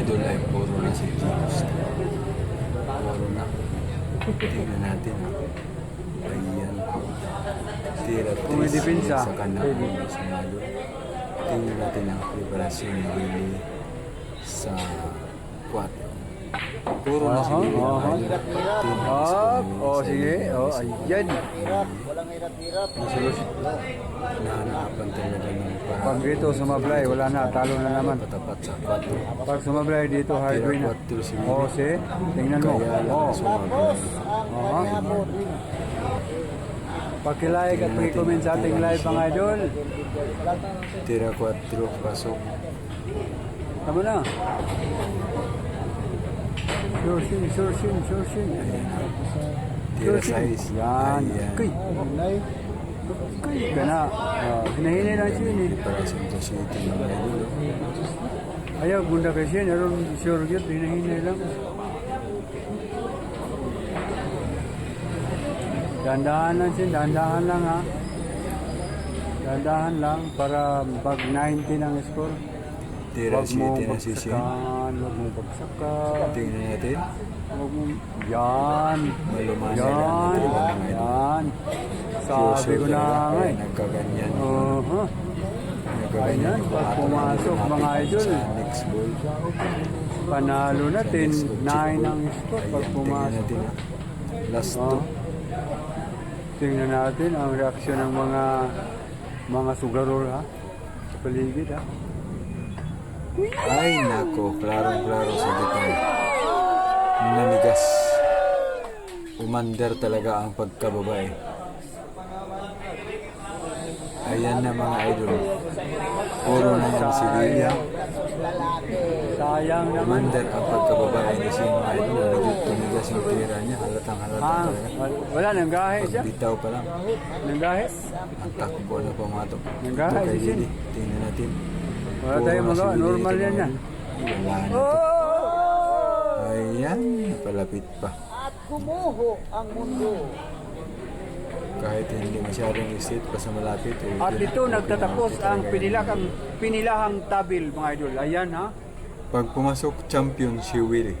idol ay puro na si Kilos. Puro na. Tingnan natin. Ayan. Tira Kumidipinsa. sa kanya. Sa malo. Tingnan natin ang preparasyon ni Willie sa 4. Puro na si Aha, Willie. aha. Up. Oh, sige. Oh, ayan. Masulus. Nahanapan talaga ng para Pag dito sumablay, wala na. Talo na naman. patapat sa 4. Pag sumablay dito, hardway na. Oh, see? Tingnan mo. Lang Oh. sumabay. Aha. Pakilike at pakicomment sa ating live mga idol. Tira 4, pasok. Tama na. Sursin. Tira Sursin. 6. Yan. Kay. Kay ka na. Ah, hinahinay lang siya ni. Preparasyon to city ng idol. Ayaw, gunda kasi siya. Naroon sure yun. Hinahinay lang. Dandahan lang siya. Dandahan lang ha. Dandahan lang para pag 90 ang score. Tira si bagsakan. Huwag mo bagsakan. Tingnan natin. Huwag mo... Yan. Malumanay Yan. natin idol. Yan. Sabi ko na nga eh. Nagkaganyan. Uh-huh. Nagkaganyan. Pag pumasok, mga idol. Next ball. Panalo na. 10, 9 ang score pag pumasok. natin. ha. Last two. Tingnan natin ang reaksyon ng mga mga sugarol ha. Sa paligid ha. Ay, nako. Klarong-klaro sa detal. Nanigas. Umander talaga ang pagkababae. Ayan na mga idol. Puro na yan si William. Sayang naman. Umander ang pagkababae ni si mga idol. Medyo tumigas yung tira niya. Halatang halata Ah, talaga. wal- wala nang gahe siya. Pagbitaw pa lang. Nang gahe. Ang takbo na pumatok. Nanggahay Ito kay si Shin. Lily. Tingnan natin. Wala tayong magawa. Normal ito, yan yan. Wala na. Oh! Ayan. Palapit pa. At kumuho ang mundo. Kahit hindi masyadong isip pa sa malapit. eh, At ito nagtatapos na ang pinilakang pinilahang tabil mga idol. Ayan ha. Pag pumasok champion si Willie.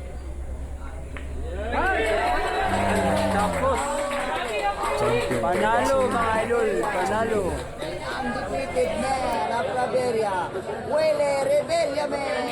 Tapos Champion. panalo mga idol. Panalo. Undefeated man of Claveria. Huele, rebellia man.